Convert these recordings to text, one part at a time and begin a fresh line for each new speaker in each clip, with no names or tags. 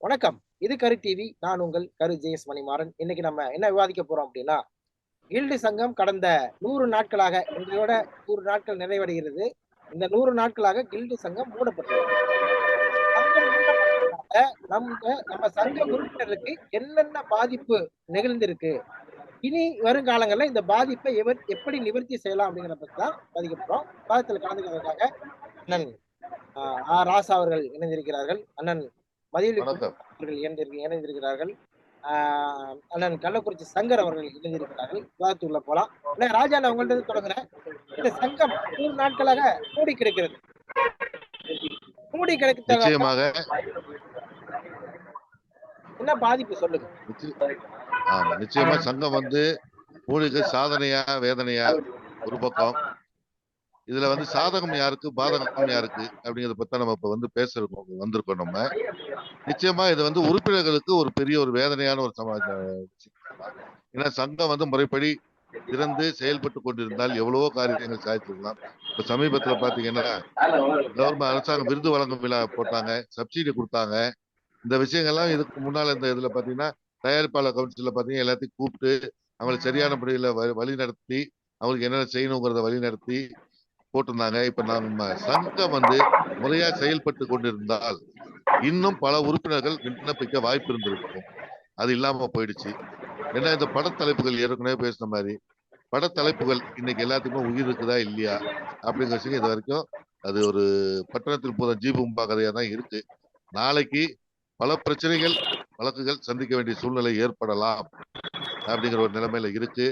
வணக்கம். இது கரு டிவி நான் உங்கள் கரு ஜெயஸ் மணிமாறன். இன்னைக்கு நம்ம என்ன விவாதிக்க போறோம் அப்படின்னா ஈல்டு சங்கம் கடந்த நூறு நாட்களாக இன்றையோட நூறு நாட்கள் நிறைவடைகிறது. இந்த நூறு நாட்களாக கில்டு சங்கம் மூடப்பட்டது. நம்ம நம்ம சங்க உறுப்பினருக்கு என்னென்ன பாதிப்பு நிகழ்ந்திருக்கு? இனி வருங்காலங்களில் இந்த பாதிப்பை எவர் எப்படி நிவர்த்தி செய்யலாம் அப்படிங்கிற பத்தி தான் பாதிக்க போறோம். பாதத்தில் கலந்துக்கிறதுக்காக அண்ணன் ஆஹ், ஆ ராசா அவர்கள் இணைந்திருக்கிறார்கள். அண்ணன் மதியொலி அவர்கள் இணைந்திரு- இணைந்திருக்கிறார்கள். அண்ணன் கள்ளக்குறிச்சி சங்கர் அவர்கள் இணைந்திருக்கிறார்கள். விவாதத்துக்குள்ள போலாம். ராஜா உங்கள்ட்ட தொடங்குறேன். இந்த சங்கம் நூறு நாட்களாக மூடி கிடக்கிறது. மூடி
நிச்சயமாக.
என்ன பாதிப்பு சொல்லுங்க.
நிச்சயமா சங்கம் வந்து ஊழிக்கு சாதனையா வேதனையா ஒரு பக்கம். இதுல வந்து சாதகம் யாருக்கு பாதகம் யாருக்கு அப்படிங்கறத பத்தி நம்ம இப்ப வந்து பேசுறோம் வந்திருக்கோம் நம்ம. நிச்சயமா இது வந்து உறுப்பினர்களுக்கு ஒரு பெரிய ஒரு வேதனையான ஒரு சமாஜ ஏன்னா சங்கம் வந்து முறைப்படி திறந்து செயல்பட்டு கொண்டிருந்தால் எவ்வளவோ காரியங்கள் சாதிச்சிருக்கலாம் இப்ப சமீபத்துல பாத்தீங்கன்னா கவர்மெண்ட் அரசாங்கம் விருது வழங்கும் விழா போட்டாங்க சப்சிடி கொடுத்தாங்க. இந்த விஷயங்கள்லாம் இதுக்கு முன்னால இந்த இதுல பாத்தீங்கன்னா தயாரிப்பாளர் கவுன்சில பாத்தீங்கன்னா எல்லாத்தையும் கூப்பிட்டு அவங்களை சரியான முறையில வ- வழி நடத்தி அவங்களுக்கு என்னென்ன செய்யணுங்கிறத வழி நடத்தி போட்டிருந்தாங்க. இப்ப நம்ம சங்கம் வந்து முறையா செயல்பட்டு கொண்டிருந்தால் இன்னும் பல உறுப்பினர்கள் விண்ணப்பிக்க வாய்ப்பு இருந்திருக்கும். அது இல்லாம போயிடுச்சு. ஏன்னா இந்த படத்தலைப்புகள் ஏற்கனவே பேசின மாதிரி படத்தலைப்புகள் இன்னைக்கு எல்லாத்துக்குமே உயிர் இருக்குதா இல்லையா அப்படிங்கிற விஷயம் இது வரைக்கும் அது ஒரு பட்டணத்தில் போத ஜீபும்பா கதையா தான் இருக்கு. நாளைக்கு பல பிரச்சனைகள் வழக்குகள் சந்திக்க வேண்டிய சூழ்நிலை ஏற்படலாம் அப்படிங்கிற ஒரு நிலைமையில இருக்கு.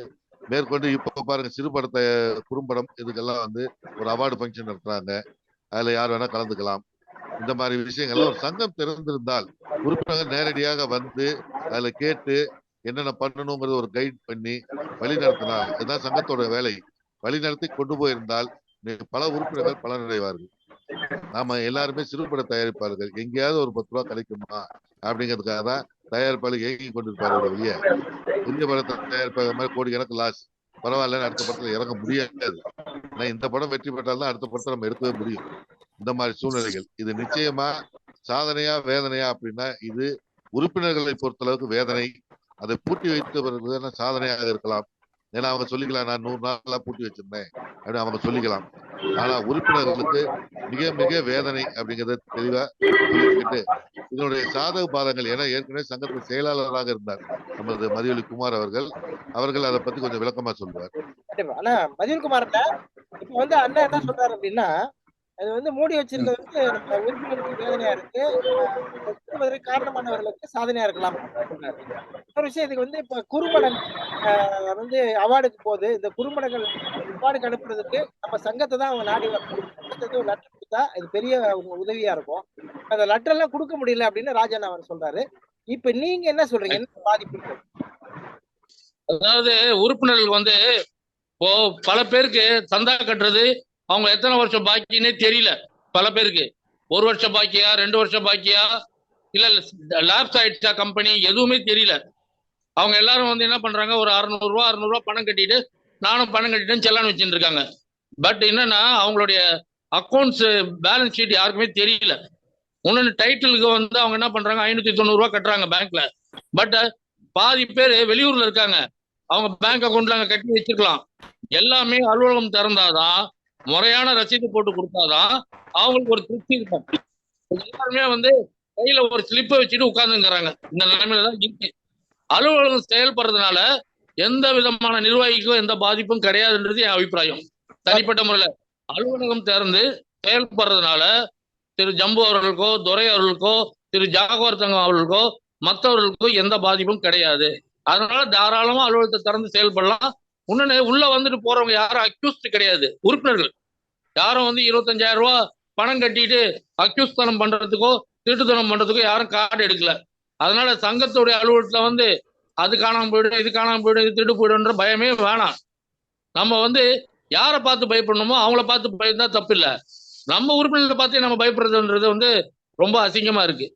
மேற்கொண்டு இப்போ பாருங்க சிறுபடத்தை குறும்படம் இதுக்கெல்லாம் வந்து ஒரு அவார்டு ஃபங்க்ஷன் நடத்துறாங்க. அதுல யார் வேணா கலந்துக்கலாம். இந்த மாதிரி விஷயங்கள்லாம் ஒரு சங்கம் திறந்திருந்தால் உறுப்பினர்கள் நேரடியாக வந்து அதுல கேட்டு என்னென்ன பண்ணணுங்கிறத ஒரு கைட் பண்ணி வழி நடத்தினார் இதுதான் சங்கத்தோட வேலை. வழி நடத்தி கொண்டு போயிருந்தால் பல உறுப்பினர்கள் பலனடைவார்கள். நாம எல்லாருமே சிறுபட தயாரிப்பார்கள் எங்கேயாவது ஒரு பத்து ரூபா கிடைக்குமா அப்படிங்கிறதுக்காக தான் தயாரிப்பாளர் இயங்கி கொண்டிருப்பாரு வெளியே. பெரிய படத்தை தயாரிப்பாக மாதிரி கோடி கணக்கு லாஸ் பரவாயில்ல அடுத்த படத்துல இறங்க முடியாது. ஆனா இந்த படம் வெற்றி பெற்றால்தான் அடுத்த படத்தை நம்ம எடுக்கவே முடியும். இந்த மாதிரி சூழ்நிலைகள். இது நிச்சயமா சாதனையா வேதனையா அப்படின்னா இது உறுப்பினர்களை பொறுத்த அளவுக்கு வேதனை. அதை பூட்டி வைத்தவர்கள் சாதனையாக இருக்கலாம். ஏன்னா அவங்க சொல்லிக்கலாம் நான் நூறு நாளா பூட்டி வச்சிருந்தேன். அப்படின்னு அவங்க சொல்லிக்கலாம். ஆனா உறுப்பினர்களுக்கு மிக மிக வேதனை அப்படிங்கறத தெளிவா சொல்லிக்கிட்டு இதனுடைய சாதக பாதங்கள் ஏன்னா ஏற்கனவே சங்கத்தின் செயலாளராக இருந்தார் நமது மதியொலி குமார் அவர்கள். அவர்கள் அதை பத்தி கொஞ்சம் விளக்கமா சொல்லுவார்.
ஆனா ஆனா மதியகுமார் இப்ப வந்து அண்ணா என்ன சொல்றாரு அப்படின்னா அது வந்து மூடி வச்சிருக்கிறது வந்து நம்ம உறுப்பினருக்கு வேதனையா இருக்கு. ஆஹ் காரணமானவர்களுக்கு சாதனையா இருக்கலாம். இன்னொரு விஷயம் இதுக்கு வந்து இப்ப குறும்படம் வந்து அவார்டுக்கு போகுது இந்த குறும்படங்கள் அவார்டுக்கு அனுப்புறதுக்கு நம்ம சங்கத்தை தான் அவங்க நாடி சங்கத்துக்கு ஒரு லெட்டர் கொடுத்தா இது பெரிய உதவியா இருக்கும். அந்த லெட்டர் எல்லாம் கொடுக்க முடியல அப்படின்னு ராஜன் அவர் சொல்றாரு. இப்ப நீங்க என்ன சொல்றீங்க? என்ன பாதிப்பு
அதாவது உறுப்பினர்கள் வந்து இப்போ பல பேருக்கு சந்தா கட்டுறது அவங்க எத்தனை வருஷம் பாக்கின்னே தெரியல பல பேருக்கு. ஒரு வருஷம் பாக்கியா ரெண்டு வருஷம் பாக்கியா இல்ல லேப்ஸ் ஆயிடுச்சா கம்பெனி எதுவுமே தெரியல. அவங்க எல்லாரும் வந்து என்ன பண்றாங்க ஒரு அறுநூறுவா அறுநூறுவா பணம் கட்டிட்டு நானும் பணம் கட்டிட்டேன்னு செல்லான்னு வச்சுட்டு இருக்காங்க. பட் என்னன்னா அவங்களுடைய அக்கௌண்ட்ஸ் பேலன்ஸ் ஷீட் யாருக்குமே தெரியல. இன்னொன்று டைட்டிலுக்கு வந்து அவங்க என்ன பண்றாங்க ஐநூத்தி தொண்ணூறுவா கட்டுறாங்க பேங்க்ல பட் பாதி பேர் வெளியூர்ல இருக்காங்க. அவங்க பேங்க் அக்கௌண்ட்ல அங்க கட்டி வச்சிருக்கலாம். எல்லாமே அலுவலகம் திறந்தாதான் முறையான ரசீது போட்டு கொடுத்தாதான் அவங்களுக்கு ஒரு திருப்தி இருக்கும். எல்லாருமே வந்து கையில ஒரு ஸ்லிப்பை வச்சுட்டு உட்கார்ந்துங்கிறாங்க. இந்த நிலைமையில தான் இருக்கு அலுவலகம் செயல்படுறதுனால எந்த விதமான நிர்வாகிக்கும் எந்த பாதிப்பும் கிடையாதுன்றது என் அபிப்பிராயம். தனிப்பட்ட முறையில அலுவலகம் திறந்து செயல்படுறதுனால திரு ஜம்பு அவர்களுக்கோ துரை அவர்களுக்கோ திரு ஜாகவர்த்தங்கம் அவர்களுக்கோ மற்றவர்களுக்கோ எந்த பாதிப்பும் கிடையாது. அதனால தாராளமா அலுவலகத்தை திறந்து செயல்படலாம். இன்னொன்னு உள்ள வந்துட்டு போறவங்க யாரும் அக்யூஸ்ட் கிடையாது. உறுப்பினர்கள். யாரும் வந்து இருபத்தஞ்சாயிரம் ரூபா பணம் கட்டிட்டு அக்யூஸ் தனம் பண்றதுக்கோ திருட்டுத்தனம் பண்றதுக்கோ யாரும் கார்டு எடுக்கல. அதனால சங்கத்துடைய அலுவலகத்துல வந்து அது காணாம போயிடும் இது காணாம போயிடும் இது திருட்டு போயிடும்ன்ற பயமே வேணாம். நம்ம வந்து யாரை பார்த்து பயப்படணுமோ அவங்கள பார்த்து பயந்தா தப்பு இல்லை நம்ம உறுப்பினர்களை பார்த்து நம்ம பயப்படுறதுன்றது வந்து ரொம்ப அசிங்கமா இருக்கு.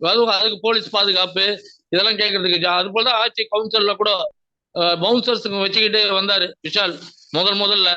அதுவும் அதுக்கு போலீஸ் பாதுகாப்பு இதெல்லாம் கேட்கறதுக்கு ஜா- அது போல தான் ஆட்சி கவுன்சில்ல கூட பவுன்சர்ஸுங்க வச்சுக்கிட்டு வந்தாரு விஷால் முதல் முதல்ல.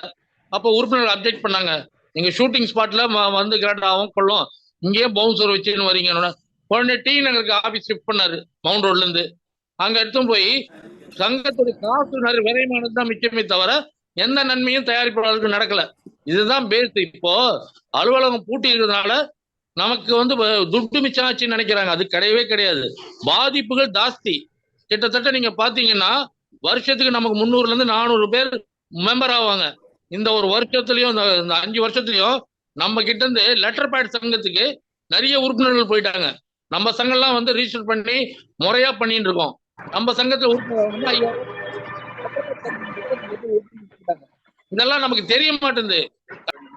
அப்போ உறுப்பினர் அப்டேட் பண்ணாங்க. நீங்க ஷூட்டிங் ஸ்பாட்ல வந்து கிராண்ட் ஆகும் கொள்ளும். இங்கேயே பவுன்சர் வச்சுன்னு வரீங்க. உடனே டி நகருக்கு ஆபீஸ் ஷிஃப்ட் பண்ணாரு மவுண்ட் ரோட்ல இருந்து. அங்க எடுத்தும் போய் சங்கத்துடைய காசு நிறைய விரைமானது தான் மிச்சமே தவிர எந்த நன்மையும் தயாரிப்பாளருக்கு நடக்கல. இதுதான் பேஸ் இப்போ அலுவலகம் பூட்டி இருக்கிறதுனால நமக்கு வந்து வ- துட்டு மிச்சம் ஆச்சுன்னு நினைக்கிறாங்க. அது கிடையவே கிடையாது. பாதிப்புகள் ஜாஸ்தி. கிட்டத்தட்ட நீங்க பாத்தீங்கன்னா வருஷத்துக்கு நமக்கு முந்நூறுல இருந்து நானூறு பேர் மெம்பர் ஆவாங்க. இந்த ஒரு வருஷத்துலயும் இந்த இந்த அஞ்சு வருஷத்துலயும் நம்ம கிட்ட இருந்து லெட்டர் பேட் சங்கத்துக்கு நிறைய உறுப்பினர்கள் போயிட்டாங்க. நம்ம சங்கம்லாம் வந்து ரிஜிஸ்டர் பண்ணி முறையா பண்ணிட்டு இருக்கோம். நம்ம சங்கத்துல உறுப்பினர் இதெல்லாம் நமக்கு தெரிய மாட்டேங்குது.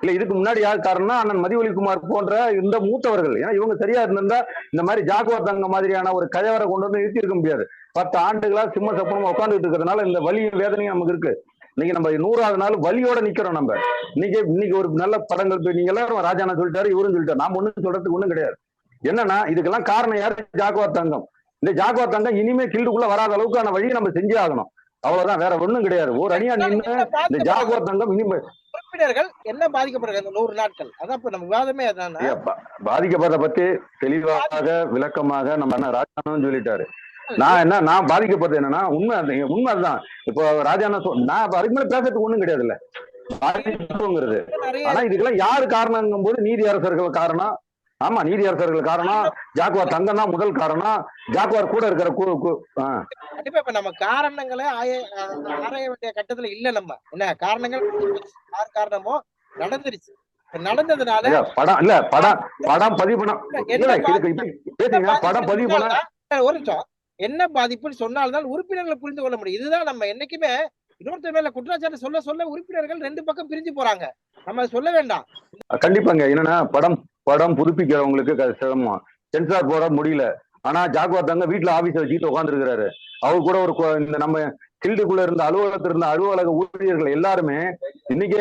இல்ல இதுக்கு முன்னாடி யார் காரணம்னா அண்ணன் மதிவொலி குமார் போன்ற இந்த மூத்தவர்கள். ஏன்னா இவங்க சரியா இருந்திருந்தா இந்த மாதிரி ஜாகுவார் தங்க மாதிரியான ஒரு கதைவரை கொண்டு வந்து நிறுத்தி இருக்க முடியாது. பத்து ஆண்டுகளா சிம்ம சப்பனமா உட்காந்துட்டு இருக்கிறதுனால இந்த வலி வேதனையும் நமக்கு இருக்கு. இன்னைக்கு நம்ம நூறாவது நாள் வலியோட நிக்கிறோம் நம்ம. இன்னைக்கு இன்னைக்கு ஒரு நல்ல படங்கள் போய் நீங்க எல்லாரும் ராஜானா சொல்லிட்டாரு இவரும் சொல்லிட்டாரு. நாம ஒண்ணும் சொல்றதுக்கு ஒண்ணும் கிடையாது. என்னன்னா இதுக்கெல்லாம் காரணம் யாரு? ஜாகுவார் தங்கம். இந்த ஜாகுவார் தங்கம் இனிமே கில்டுக்குள்ள வராத அளவுக்கான வழியை நம்ம செஞ்சே ஆகணும். அவ்வளவுதான் வேற ஒண்ணும் கிடையாது. ஒரு அணியா நின்று இந்த? ஜாகுவார் தங்கம் இனிமே
உறுப்பினர்கள் என்ன பாதிக்கப்படுறாங்க இந்த நூறு நாட்கள்? அதான் இப்ப நம்ம விவாதமே
பாதிக்கப்படுறத பத்தி தெளிவாக விளக்கமாக நம்ம ராஜானும் சொல்லிட்டாரு. நான் என்ன நான் பாதிக்கப்படுறது என்னன்னா உண்மை உண்மை அதுதான். இப்போ ராஜாண்ணா சொல் நான் இப்ப அதுக்கு மேல பேசுறதுக்கு ஒண்ணும் கிடையாதுல்ல. பாதிப்புங்கிறது ஆனா இதுக்கெல்லாம் யாரு காரணங்கும் போது நீதி அரசர்கள் காரணம். ஆமா நீதி அரசர்கள் காரணம். ஜாக்குவார் தங்கம் தான் முதல் காரணம். ஜாக்குவார் கூட இருக்கிற.
கண்டிப்பா இப்ப நம்ம காரணங்களை ஆராய வேண்டிய கட்டத்துல இல்ல நம்ம. என்ன காரணங்கள் யார் காரணமோ நடந்துருச்சு. நடந்ததுனால
படம் இல்ல படம் படம் பதிவு பண்ண இல்ல படம் பதிவு பண்ண
ஒரு நிமிஷம். என்ன பாதிப்புன்னு சொன்னால்தான் உறுப்பினர்களை புரிந்து கொள்ள முடியும். இதுதான் நம்ம என்னைக்குமே இன்னொருத்தர் மேல குற்றச்சாட்டு சொல்ல சொல்ல உறுப்பினர்கள் ரெண்டு பக்கம் பிரிஞ்சு போறாங்க. நம்ம சொல்ல வேண்டாம்.
கண்டிப்பாங்க. என்னன்னா படம் படம் புதுப்பிக்கிறவங்களுக்கு க- சிரமம். சென்சார் போட முடியல. ஆனா ஜாகுவார் தங்க வீட்டுல ஆபீஸ் வச்சுட்டு உட்காந்துருக்கிறாரு அவர் கூட ஒரு இந்த நம்ம கில்டுக்குள்ள இருந்த அலுவலகத்தில் இருந்த அலுவலக ஊழியர்கள் எல்லாருமே இன்னைக்கு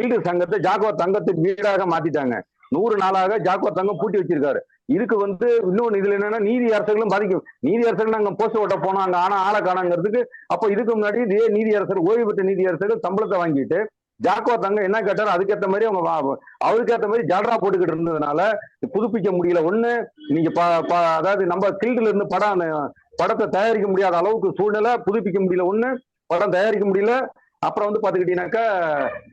கில்டு சங்கத்தை ஜாகுவார் தங்கத்துக்கு வீடாக மாத்திட்டாங்க. நூறு நாளாக ஜாக்குவார் தங்கம் பூட்டி வச்சிருக்காரு. இதுக்கு வந்து இன்னொன்னு இதுல என்னன்னா நீதி அரசர்களும் பாதிக்கும். நீதி அரசர்கள் நாங்க போஸ்ட் ஓட்ட போனோம் அங்க ஆனா ஆளை காணாங்கிறதுக்கு அப்போ இதுக்கு முன்னாடி இதே நீதி அரசர் ஓய்வு பெற்ற நீதி அரசர்கள் சம்பளத்தை வாங்கிட்டு ஜாக்குவா தங்க என்ன கேட்டாரோ அதுக்கேற்ற மாதிரி அவங்க அவருக்கேற்ற மாதிரி ஜால்ரா போட்டுக்கிட்டு இருந்ததுனால புதுப்பிக்க முடியல. ஒண்ணு நீங்க ப- ப- அதாவது நம்ம ஃபீல்டுல இருந்து படம் படத்தை தயாரிக்க முடியாத அளவுக்கு சூழ்நிலை புதுப்பிக்க முடியல. ஒண்ணு படம் தயாரிக்க முடியல. அப்புறம் வந்து பாத்துக்கிட்டீங்கன்னாக்கா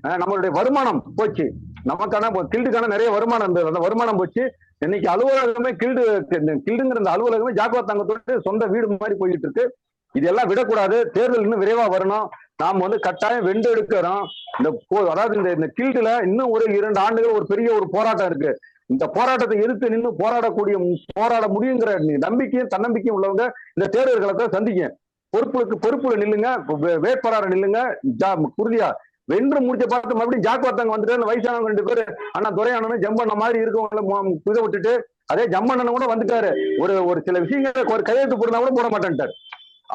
நம்மளுடைய வருமானம் போச்சு. நமக்கான கில்டுக்கான நிறைய வருமானம் இருந்தது. அந்த வருமானம் போச்சு. இன்னைக்கு அலுவலகமே கில்டு கில்டுங்கிற அந்த அலுவலகமே ஜாக்குவா தங்கத்தோட சொந்த வீடு மாதிரி போயிட்டு இருக்கு. இதெல்லாம் விடக்கூடாது. தேர்தல் இன்னும் விரைவா வரணும். நாம் வந்து கட்டாயம் வென்றெடுக்கிறோம் இந்த போ- அதாவது இந்த இந்த கில்டுல இன்னும் ஒரு இரண்டு ஆண்டுகள் ஒரு பெரிய ஒரு போராட்டம் இருக்கு. இந்த போராட்டத்தை எதிர்த்து நின்று போராடக்கூடிய போராட முடியுங்கிற நம்பிக்கையும் தன்னம்பிக்கையும் உள்ளவங்க இந்த தேர்தல் களத்தை சந்திக்க பொறுப்புக்கு பொறுப்புல நில்லுங்க. வே- வேட்பாளரை நில்லுங்க. ஜா- உறுதியா வென்று முடிச்ச பார்த்து மறுபடியும் ஜாக்குவார்த்தாங்க வந்துட்டு வயசானவங்க ரெண்டு பேரு அண்ணா துரையானனும் ஜம்பண்ண மாதிரி இருக்கவங்கள புத விட்டுட்டு அதே ஜம்மண்ணன் கூட வந்துட்டாரு. ஒரு ஒரு சில விஷயங்களை ஒரு கையெழுத்து போடுறதா கூட போட மாட்டேன்ட்டார்.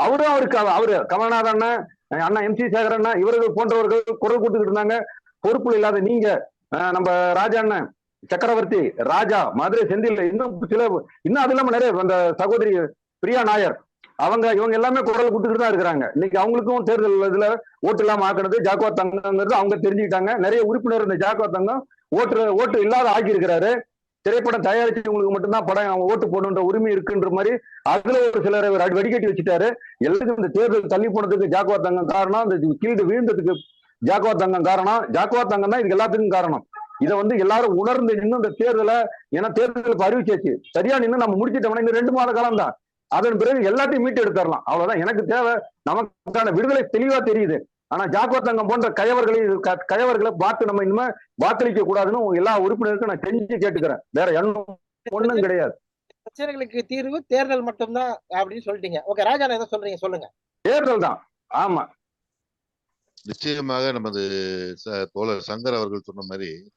அவரும் அவருக்கு அவரு கமல்நாத் அண்ணன் அண்ணா எம் சி சேகர் அண்ணா இவர்கள் போன்றவர்கள் குரல் கொடுத்துக்கிட்டு இருந்தாங்க. பொறுப்புல இல்லாத நீங்க நம்ம ராஜா அண்ணன் சக்கரவர்த்தி ராஜா மதுரை செந்தில் இன்னும் சில இன்னும் அது இல்லாம நிறைய அந்த சகோதரி பிரியா நாயர் அவங்க இவங்க எல்லாமே குரல் கொடுத்துட்டு தான் இருக்கிறாங்க. இன்னைக்கு அவங்களுக்கும் தேர்தல் இதுல ஓட்டு இல்லாம ஆக்குனது ஜாக்குவா தங்கம்ங்கிறது அவங்க தெரிஞ்சுக்கிட்டாங்க. நிறைய உறுப்பினர் இந்த ஜாக்குவா தங்கம் ஓட்டு ஓட்டு இல்லாத ஆக்கி இருக்கிறாரு திரைப்படம் தயாரிச்சவங்களுக்கு மட்டும்தான் படம் அவங்க ஓட்டு போடணுன்ற உரிமை இருக்குன்ற மாதிரி அதுல ஒரு சிலர் அவர் அடி- வடிகட்டி வச்சுட்டாரு. எல்லாத்துக்கும் இந்த தேர்தல் தள்ளி போனதுக்கு ஜாக்குவா தங்கம் காரணம் இந்த கீழே வீழ்ந்ததுக்கு ஜாக்குவா தங்கம் காரணம். ஜாக்குவா தங்கம் தான் இது எல்லாத்துக்கும் காரணம். இதை வந்து எல்லாரும் உணர்ந்து நின்று இந்த தேர்தலை ஏன்னா தேர்தல் அறிவிச்சாச்சு. சரியா நின்று நம்ம முடிச்சிட்டோம்னா இன்னும் ரெண்டு மாத காலம் தான் அதன் பிறகு எல்லாத்தையும் மீட்டு எடுத்துடலாம். அவ்வளவுதான். எனக்கு தேவை நமக்கான விடுதலை தெளிவா தெரியுது. ஆனா ஜாக்குவா தங்கம் போன்ற கயவர்களை க- கயவர்களை பார்த்து நம்ம இனிமே வாக்களிக்க கூடாதுன்னு எல்லா உறுப்பினருக்கும் நான் செஞ்சு கேட்டுக்கிறேன். வேற எண்ணம் ஒண்ணும் கிடையாது.
பிரச்சனைகளுக்கு தீர்வு தேர்தல் மட்டும்தான் அப்படின்னு சொல்லிட்டீங்க. ஓகே ராஜா ஏதோ சொல்றீங்க? சொல்லுங்க.
தேர்தல் தான். ஆமா.
நிச்சயமாக நமது ச- தோழர் சங்கர் அவர்கள் சொன்ன மாதிரி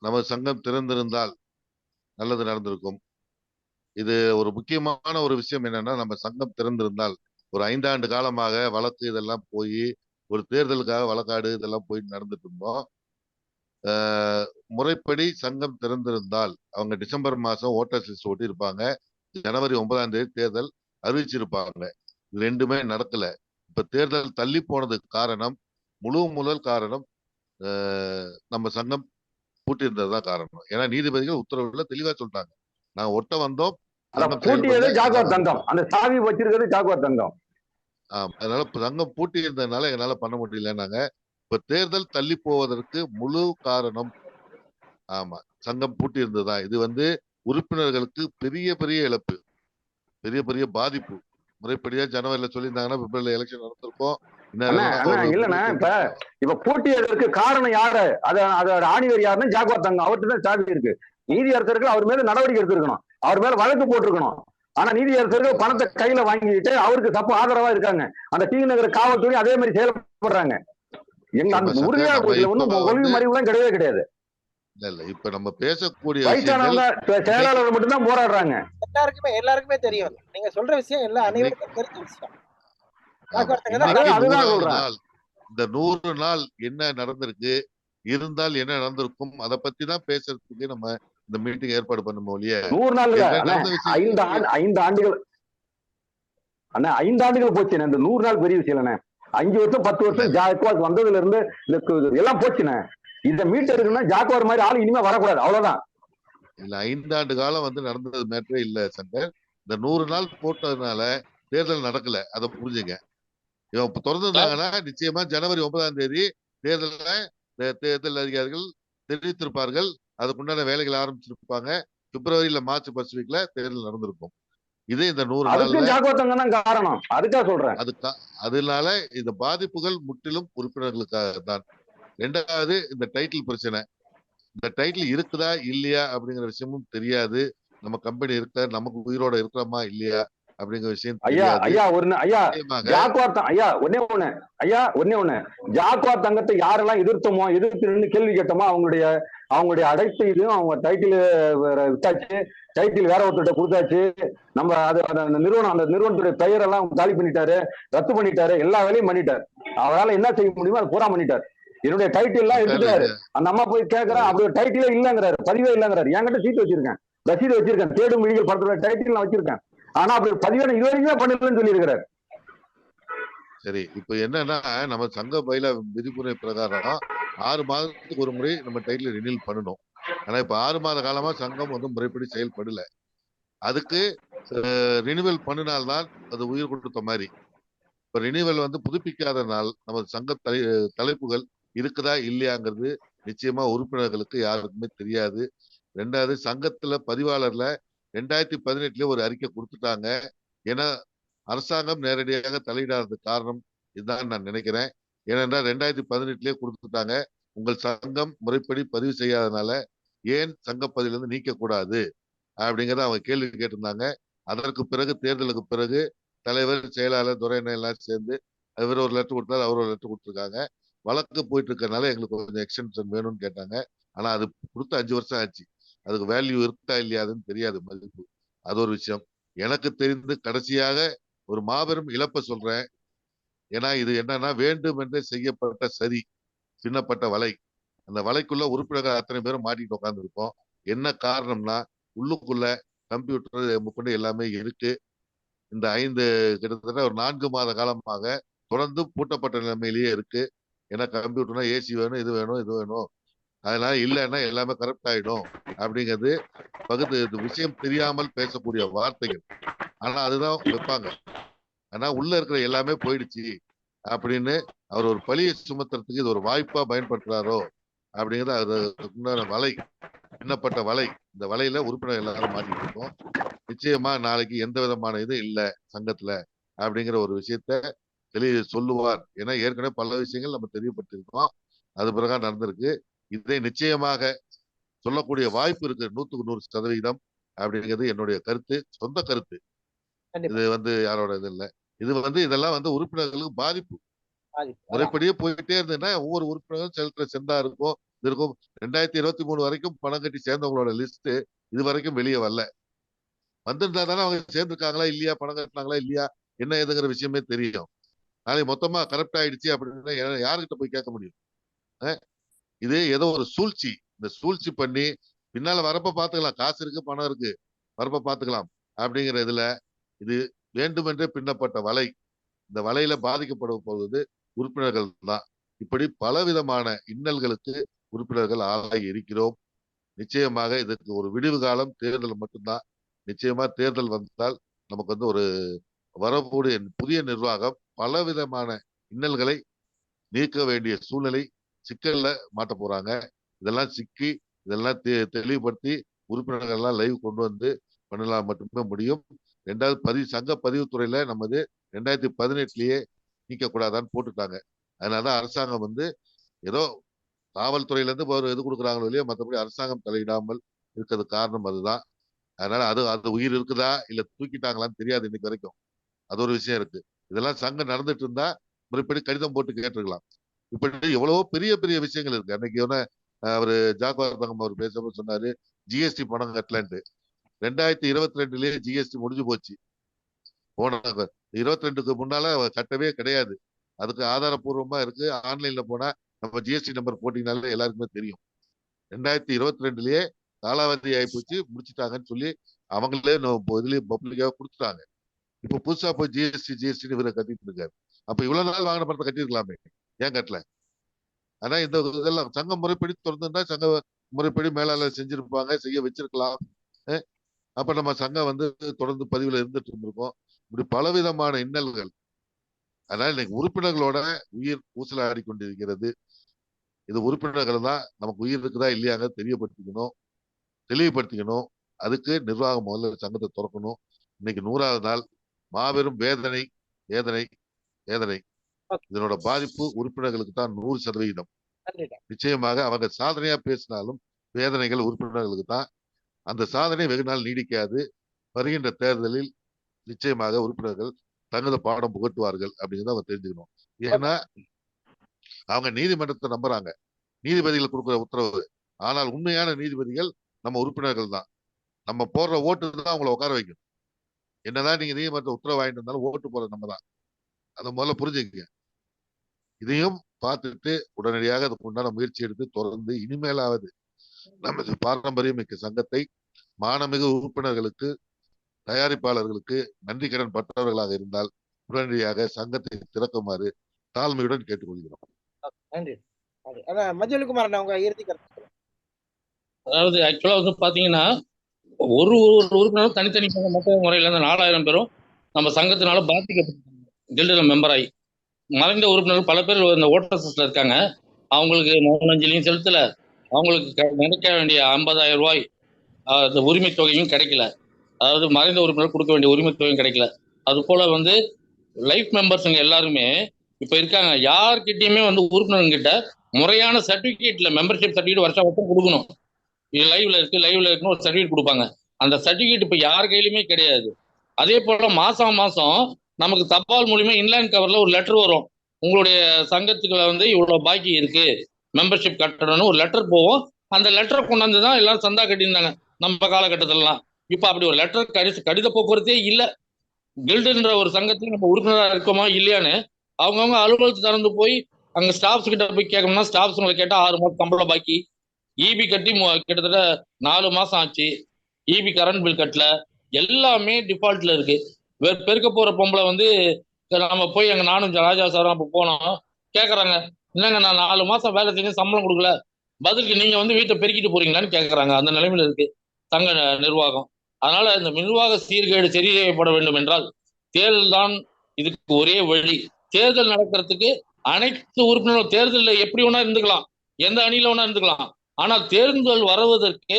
நமது சங்கம் திறந்திருந்தால் நல்லது நடந்திருக்கும். இது ஒரு முக்கியமான ஒரு விஷயம் என்னன்னா நம்ம சங்கம் திறந்திருந்தால் ஒரு ஐந்தாண்டு காலமாக வழக்கு இதெல்லாம் போய் ஒரு தேர்தலுக்காக வழக்காடு இதெல்லாம் போய் நடந்துட்டு இருந்தோம். முறைப்படி சங்கம் திறந்திருந்தால் அவங்க டிசம்பர் மாதம் ஓட்டர்ஸ் லிஸ்ட் ஒட்டியிருப்பாங்க. ஜனவரி ஒன்பதாம் தேதி தேர்தல் அறிவிச்சிருப்பாங்க. இது ரெண்டுமே நடக்கல. இப்ப தேர்தல் தள்ளி போனதுக்கு காரணம் முழு முதல் காரணம் நம்ம சங்கம் பூட்டியிருந்தது தான் காரணம். ஏன்னா நீதிபதிகள் உத்தரவுல தெளிவா சொல்லிட்டாங்க. நாங்க ஒட்ட வந்தோம்.
பூட்டியது. ஜாகுவார் தங்கம். அந்த சாவி வச்சிருக்கிறது ஜாகுவார் தங்கம்.
அதனால சங்கம் பூட்டி இருந்ததுனால எங்களால பண்ண முடியலன்னாங்க. இப்ப தேர்தல் தள்ளி போவதற்கு முழு காரணம் ஆமா. சங்கம் பூட்டி இருந்ததுதான் இது வந்து உறுப்பினர்களுக்கு பெரிய பெரிய இழப்பு. பெரிய பெரிய பாதிப்பு. முறைப்படியா ஜனவரியில சொல்லியிருந்தாங்கன்னா பிப்ரவரியில எலெக்ஷன் நடந்திருக்கும்.
இல்லண்ணா இப்ப இப்ப பூட்டியதற்கு காரணம் யாரு? அத அதோட ஆணிவர் யாருன்னு ஜாகுவார் தங்கம். அவர்கிட்ட தான் சாவி இருக்கு. நீதி அரசர்கள் அவர் மேல நடவடிக்கை எடுத்திருக்கணும். அவர் மேல வழக்கு போட்டிருக்கணும். ஆனா நீதி அரசர்கள் பணத்தை கையில வாங்கிட்டு அவருக்கு தப்பு ஆதரவா இருக்காங்க. அந்த டி நகர் காவல்துறை அதே மாதிரி செயல்படுறாங்க. எங்க அந்த உறுதியா
இப்ப
கொள்கை மறிவுலாம் கிடையவே கிடையாது.
இல்ல இல்ல. இப்ப நம்ம பேசக்கூடிய
செயலாளர் மட்டும்தான் போராடுறாங்க.
எல்லாருக்குமே எல்லாருக்குமே தெரியும். நீங்க சொல்ற விஷயம் எல்லா அனைவருக்கும் தெரிஞ்ச விஷயம். தான்
இந்த நூறு நாள் என்ன நடந்திருக்கு இருந்தால் என்ன நடந்திருக்கும் அத பத்தி தான் பேசுறதுக்கு நம்ம இந்த மீட்டிங் ஏற்பாடு பண்ணும் ஒழிய
நூறு நாள் ஐந்து ஆண்டு ஐந்து ஆண்டுகள். அண்ணா ஐந்து ஆண்டுகள் போச்சுண்ணே இந்த நூறு நாள் பெரிய விஷயம் அஞ்சு வருஷம் பத்து வருஷம் ஜாக்குவார் வந்ததுல இருந்து எல்லாம் போச்சுண்ணே இந்த மீட்டர் இருக்குன்னா ஜாக்குவார் மாதிரி ஆள் இனிமே வரக்கூடாது அவ்வளவுதான்.
இல்ல ஐந்தாண்டு காலம் வந்து நடந்தது மேட்டரே இல்ல சங்கர். இந்த நூறு நாள் போட்டதுனால தேர்தல் நடக்கல அதை புரிஞ்சுங்க. இவன் இப்ப திறந்திருந்தாங்கன்னா நிச்சயமா ஜனவரி ஒன்பதாம் தேதி தேர்தல தே- தேர்தல் அதிகாரிகள் தெரிவித்திருப்பார்கள். அதுக்குண்டான வேலைகள் ஆரம்பிச்சிருப்பாங்க. பிப்ரவரி இல்ல மார்ச் ஃபர்ஸ்ட் வீக்ல தேர்தல் நடந்திருக்கும். இதே இந்த நூறு
தான் காரணம். அதுக்காக சொல்றேன்.
அதுக்கா அதனால இந்த பாதிப்புகள் முற்றிலும் உறுப்பினர்களுக்காக தான் ரெண்டாவது இந்த டைட்டில் பிரச்சனை. இந்த டைட்டில் இருக்குதா இல்லையா அப்படிங்கிற விஷயமும் தெரியாது. நம்ம கம்பெனி இருக்க நமக்கு உயிரோட இருக்கிறோமா இல்லையா? அப்படிங்கிற விஷயம்
ஐயா ஐயா ஒரு ஐயா தங்- ஐயா ஒன்னே ஒண்ணு ஐயா ஒன்னே ஒண்ணு. ஜாக்குவார் தங்கத்தை யாரெல்லாம் எதிர்த்தோமோ எதிர்த்து நின்று கேள்வி கேட்டோமோ அவங்களுடைய அவங்களுடைய அடைப்பு இதுவும் அவங்க டைட்டில் விட்டாச்சு டைட்டில் வேற ஒருத்தர்கிட்ட கொடுத்தாச்சு. நம்ம அது அந்த நிறுவனம் அந்த நிறுவனத்துடைய பெயரெல்லாம் காலி பண்ணிட்டாரு ரத்து பண்ணிட்டாரு எல்லா வேலையும் பண்ணிட்டாரு. அவரால என்ன செய்ய முடியுமோ அதை பூரா பண்ணிட்டாரு. என்னுடைய டைட்டில் எல்லாம் எடுத்துட்டாரு. அந்த அம்மா போய் கேக்குறேன் அப்படி ஒரு டைட்டிலே இல்லங்கிறாரு பதிவே இல்லங்கிறாரு. என்கிட்ட சீட் வச்சிருக்கேன். ரசீது வச்சிருக்கேன். தேடும் விழிகள் படத்தோட டைட்டில் நான் வச்சிருக்கேன். ஆனா அப்படி பதிவேடு இது பண்ணலன்னு சொல்லியிருக்கிறார்.
சரி இப்ப என்னன்னா நம்ம சங்க பயில விதிமுறை பிரகாரம் ஆறு மாதத்துக்கு ஒரு முறை நம்ம டைட்டில் ரினியூல் பண்ணணும். ஆனா இப்ப ஆறு மாத காலமா சங்கம் வந்து முறைப்படி செயல்படல. அதுக்கு ரினிவல் பண்ணினால்தான் அது உயிர் கொடுத்த மாதிரி. இப்ப ரினிவல் வந்து புதுப்பிக்காதனால் நமது சங்க தலை தலைப்புகள் இருக்குதா இல்லையாங்கிறது நிச்சயமா உறுப்பினர்களுக்கு யாருக்குமே தெரியாது. ரெண்டாவது சங்கத்துல பதிவாளர்ல ரெண்டாயிரத்தி பதினெட்டுல ஒரு அறிக்கை கொடுத்துட்டாங்க. ஏன்னா அரசாங்கம் நேரடியாக தலையிடாத காரணம் இதுதான் நான் நினைக்கிறேன். ஏனென்றால் ரெண்டாயிரத்தி பதினெட்டுலயே கொடுத்துட்டாங்க. உங்கள் சங்கம் முறைப்படி பதிவு செய்யாதனால ஏன் சங்கப்பதிலிருந்து நீக்கக்கூடாது? அப்படிங்கிறத அவங்க கேள்வி கேட்டிருந்தாங்க. அதற்கு பிறகு தேர்தலுக்கு பிறகு தலைவர் செயலாளர் துரையண்ணன் எல்லாம் சேர்ந்து இவர் ஒரு லெட்டர் கொடுத்தாரு அவர் ஒரு லெட்டர் கொடுத்துருக்காங்க. வழக்கு போயிட்டு இருக்கறனால எங்களுக்கு கொஞ்சம் எக்ஸ்டென்ஷன் வேணும்னு கேட்டாங்க. ஆனா அது கொடுத்து அஞ்சு வருஷம் ஆச்சு. அதுக்கு வேல்யூ இருக்கா இல்லையாதுன்னு தெரியாது மதிப்பு. அது ஒரு விஷயம். எனக்கு தெரிந்து கடைசியாக ஒரு மாபெரும் இழப்பை சொல்றேன். ஏன்னா இது என்னன்னா வேண்டும் என்றே செய்யப்பட்ட சரி சின்னப்பட்ட வலை. அந்த வலைக்குள்ள உறுப்பினர்கள் அத்தனை பேரும் மாட்டிட்டு உட்காந்துருக்கோம் என்ன காரணம்னா உள்ளுக்குள்ள கம்ப்யூட்டர் கொண்டு எல்லாமே இருக்கு. இந்த ஐந்து கிட்டத்தட்ட ஒரு நான்கு மாத காலமாக தொடர்ந்து பூட்டப்பட்ட நிலைமையிலேயே இருக்கு. ஏன்னா கம்ப்யூட்டர்னா ஏசி வேணும் இது வேணும் இது வேணும். அதனால இல்லைன்னா எல்லாமே கரெக்ட் ஆயிடும் அப்படிங்கிறது பகுத்து விஷயம் தெரியாமல் பேசக்கூடிய வார்த்தைகள். ஆனா அதுதான் வைப்பாங்க. ஆனா உள்ள இருக்கிற எல்லாமே போயிடுச்சு அப்படின்னு அவர் ஒரு பழியை சுமத்துறதுக்கு இது ஒரு வாய்ப்பா பயன்படுத்துறாரோ அப்படிங்கிறது அது வலை எண்ணப்பட்ட வலை. இந்த வலையில உறுப்பினர் எல்லாரும் மாட்டிட்டு இருக்கோம். நிச்சயமா நாளைக்கு எந்த விதமான இதுவும் இல்லை சங்கத்துல அப்படிங்கிற ஒரு விஷயத்த தெளி சொல்லுவார். ஏன்னா ஏற்கனவே பல விஷயங்கள் நம்ம தெரியப்பட்டிருக்கோம் அது பிறகு நடந்திருக்கு. இதை நிச்சயமாக சொல்லக்கூடிய வாய்ப்பு இருக்கு நூத்துக்கு நூறு சதவீதம் அப்படிங்கிறது என்னுடைய கருத்து சொந்த கருத்து. இது வந்து யாரோட இது இல்ல. இது வந்து இதெல்லாம் வந்து உறுப்பினர்களுக்கு பாதிப்பு. முறைப்படியே போயிட்டே இருந்ததுன்னா ஒவ்வொரு உறுப்பினரும் செலுத்துற செந்தா இருக்கும் இது இருக்கும். ரெண்டாயிரத்தி இருபத்தி மூணு வரைக்கும் பணம் கட்டி சேர்ந்தவங்களோட லிஸ்ட் இது வரைக்கும் வெளியே வரல. வந்திருந்தா தானே அவங்க சேர்ந்திருக்காங்களா இல்லையா பணம் கட்டினாங்களா இல்லையா என்ன ஏதுங்கிற விஷயமே தெரியும். நாளைக்கு மொத்தமா கரெக்ட் ஆயிடுச்சு அப்படின்னா யா- யாருகிட்ட போய் கேட்க முடியும்? இது ஏதோ ஒரு சூழ்ச்சி. இந்த சூழ்ச்சி பண்ணி பின்னால வரப்ப பாத்துக்கலாம் காசு இருக்கு பணம் இருக்கு. வரப்ப பாத்துக்கலாம் அப்படிங்கிற இதுல இது வேண்டுமென்றே பின்னப்பட்ட வலை. இந்த வலையில பாதிக்கப்பட போவது உறுப்பினர்கள் தான். இப்படி பலவிதமான இன்னல்களுக்கு உறுப்பினர்கள் ஆளாகி இருக்கிறோம். நிச்சயமாக இதற்கு ஒரு விடிவு காலம் தேர்தல் மட்டும்தான். நிச்சயமா தேர்தல் வந்தால் நமக்கு வந்து ஒரு வரக்கூடிய புதிய நிர்வாகம் பலவிதமான இன்னல்களை நீக்க வேண்டிய சூழ்நிலை சிக்கல்ல மாட்ட போறாங்க. இதெல்லாம் சிக்கி இதெல்லாம் தெ- தெளிவுபடுத்தி உறுப்பினர்கள் எல்லாம் லைவ் கொண்டு வந்து பண்ணலாம் மட்டுமே முடியும். ரெண்டாவது பதிவு சங்க பதிவுத்துறையில நமது ரெண்டாயிரத்தி பதினெட்டுலயே நீக்கக்கூடாதான்னு போட்டுட்டாங்க. அதனாலதான் அரசாங்கம் வந்து ஏதோ காவல்துறையில இருந்து ஒரு எது கொடுக்குறாங்களோ இல்லையோ மற்றபடி அரசாங்கம் தலையிடாமல் இருக்கிறது காரணம் அதுதான். அதனால அது அது உயிர் இருக்குதா இல்ல தூக்கிட்டாங்களான்னு தெரியாது இன்னைக்கு வரைக்கும். அது ஒரு விஷயம் இருக்கு. இதெல்லாம் சங்கம் நடந்துட்டு இருந்தா முறைப்படி கடிதம் போட்டு கேட்டிருக்கலாம். இப்படி எவ்வளவோ பெரிய பெரிய விஷயங்கள் இருக்கு. அன்னைக்கு ஒன்னு அவரு ஜாக்வார் தங்கம் அவர் பேசும்போது சொன்னாரு ஜிஎஸ்டி பணம் கட்டலன்ட்டு. ரெண்டாயிரத்தி இருபத்தி ரெண்டுலயே ஜிஎஸ்டி முடிஞ்சு போச்சு. போன இருபத்தி ரெண்டுக்கு முன்னால அவ கட்டவே கிடையாது. அதுக்கு ஆதாரபூர்வமா இருக்கு. ஆன்லைன்ல போனா நம்ம ஜிஎஸ்டி நம்பர் போட்டீங்கனாலே எல்லாருக்குமே தெரியும். ரெண்டாயிரத்தி இருபத்தி ரெண்டுலயே காலாவதி ஆயிப்போச்சு முடிச்சிட்டாங்கன்னு சொல்லி அவங்களே இதுலயே பப்ளிக்காக கொடுத்துட்டாங்க. இப்ப புதுசா போய் ஜிஎஸ்டி ஜிஎஸ்டி இவரை கட்டிட்டு இருக்காரு. அப்ப இவ்வளவு நாள் வாங்கின பணத்தை கட்டிருக்கலாமே ஏன் கட்டல ஆனா இந்த இதெல்லாம் சங்க முறைப்படி திறந்துருந்தா சங்க முறைப்படி மேலாளர் செஞ்சிருப்பாங்க செய்ய வச்சிருக்கலாம். அப்ப நம்ம சங்கம் வந்து தொடர்ந்து பதிவுல இருந்துட்டு இருந்திருக்கோம். இப்படி பலவிதமான இன்னல்கள். அதனால இன்னைக்கு உறுப்பினர்களோட உயிர் ஊசலாடி கொண்டிருக்கிறது இது உறுப்பினர்கள் தான் நமக்கு உயிர் இருக்குதா இல்லையாங்க தெரியப்படுத்திக்கணும் தெளிவுபடுத்திக்கணும். அதுக்கு நிர்வாகம் முதல்ல சங்கத்தை திறக்கணும். இன்னைக்கு நூறாவது நாள். மாபெரும் வேதனை வேதனை வேதனை. இதனோட பாதிப்பு உறுப்பினர்களுக்கு தான் நூறு சதவிகிதம். நிச்சயமாக அவங்க சாதனையா பேசினாலும் வேதனைகள் உறுப்பினர்களுக்கு தான். அந்த சாதனை வெகு நாள் நீடிக்காது. வருகின்ற தேர்தலில் நிச்சயமாக உறுப்பினர்கள் தகுந்த பாடம் புகட்டுவார்கள் அப்படிங்கிறத அவங்க தெரிஞ்சுக்கணும். ஏன்னா அவங்க நீதிமன்றத்தை நம்புறாங்க. நீதிபதிகள் கொடுக்குற உத்தரவு. ஆனால் உண்மையான நீதிபதிகள் நம்ம உறுப்பினர்கள் தான். நம்ம போடுற ஓட்டு தான் அவங்கள உட்கார வைக்கும். என்னதான் நீங்க நீதிமன்ற உத்தரவு வாங்கிட்டு இருந்தாலும் ஓட்டு போறது நம்ம தான். அதை முதல்ல புரிஞ்சுக்கங்க. இதையும் பார்த்துட்டு உடனடியாக அதுக்கு உண்டான முயற்சி எடுத்து தொடர்ந்து இனிமேலாவது நமது பாரம்பரியமிக்க சங்கத்தை மானமிகு உறுப்பினர்களுக்கு தயாரிப்பாளர்களுக்கு நன்றி கடன் பற்றவர்களாக இருந்தால் உடனடியாக சங்கத்தை திறக்குமாறு தாழ்மையுடன் கேட்டுக்கொள்கிறோம்.
நன்றி. மஞ்சள்குமார் அவங்க இறுதி கருத்து.
அதாவது ஆக்சுவலா வந்து பாத்தீங்கன்னா ஒரு ஒரு உறுப்பினரும் தனித்தனி மற்ற முறையில இருந்து நாலாயிரம் பேரும் நம்ம சங்கத்தினால பாதிக்கப்பட்டிருக்காங்க. கில்டில் மெம்பர் ஆகி. மறைந்த உறுப்பினர்கள் பல பேர் இந்த ஓட்டர் இருக்காங்க. அவங்களுக்கு மௌனஞ்சலியும் செலுத்தல. அவங்களுக்கு நினைக்க வேண்டிய ஐம்பதாயிரம் ரூபாய் அந்த உரிமை தொகையும் கிடைக்கல. அதாவது மறைந்த உறுப்பினர் கொடுக்க வேண்டிய உரிமை தொகையும் கிடைக்கல. அது போல வந்து லைஃப் மெம்பர்ஸுங்க எல்லாருமே இப்போ இருக்காங்க. யார்கிட்டயுமே வந்து உறுப்பினர்கிட்ட முறையான சர்டிஃபிகேட்ல மெம்பர்ஷிப் சர்டிஃபிகேட் வருஷம் வருஷம் கொடுக்கணும். இது லைவ்ல இருக்கு லைவ்ல இருக்குன்னு ஒரு சர்டிஃபிகேட் கொடுப்பாங்க. அந்த சர்டிஃபிகேட் இப்போ யார் கையிலுமே கிடையாது. அதே போல மாசம் மாசம் நமக்கு தபால் மூலியமா இன்லைன் கவர்ல ஒரு லெட்டர் வரும். உங்களுடைய சங்கத்துக்குள்ள வந்து இவ்வளவு பாக்கி இருக்கு. மெம்பர்ஷிப் கட்டணும்னு ஒரு லெட்டர் போகும். அந்த லெட்டரை கொண்டாந்து தான் எல்லாரும் சந்தா கட்டியிருந்தாங்க. நம்ம காலகட்டத்திலலாம். இப்போ அப்படி ஒரு லெட்டர் கடித கடித போக்குவரத்தே இல்லை. கில்டுன்ற ஒரு சங்கத்துக்கு நம்ம உறுப்பினராக இருக்கோமா இல்லையான்னு அவங்கவுங்க அலுவலகத்தை திறந்து போய் அங்கே ஸ்டாஃப்ஸ் கிட்ட போய் கேட்கணும்னா ஸ்டாஃப்ஸ் உங்களை கேட்டால் ஆறு மாதம் சம்பளம் பாக்கி. இபி கட்டி கிட்டத்தட்ட நாலு மாதம் ஆச்சு. இபி கரண்ட் பில் கட்டல. எல்லாமே டிஃபால்ட்ல இருக்கு. பெருக்க போற பொம்பளை வந்து நம்ம போய் எங்க நானும் ராஜா சாரும் அப்ப போனோம். கேக்குறாங்க என்னங்க நான் நாலு மாசம் வேலை செஞ்சு சம்பளம் கொடுக்கல. பதிலுக்கு நீங்க வந்து வீட்டை பெருக்கிட்டு போறீங்களான்னு கேக்குறாங்க. அந்த நிலைமையில இருக்கு தங்க நிர்வாகம். அதனால இந்த நிர்வாக சீர்கேடு சரி செய்யப்பட வேண்டும் என்றால் தேர்தல் தான் இதுக்கு ஒரே வழி. தேர்தல் நடக்கிறதுக்கு அனைத்து உறுப்பினரும் தேர்தலில் எப்படி வேணா இருந்துக்கலாம். எந்த அணியில வேணா இருந்துக்கலாம். ஆனால் தேர்தல் வருவதற்கு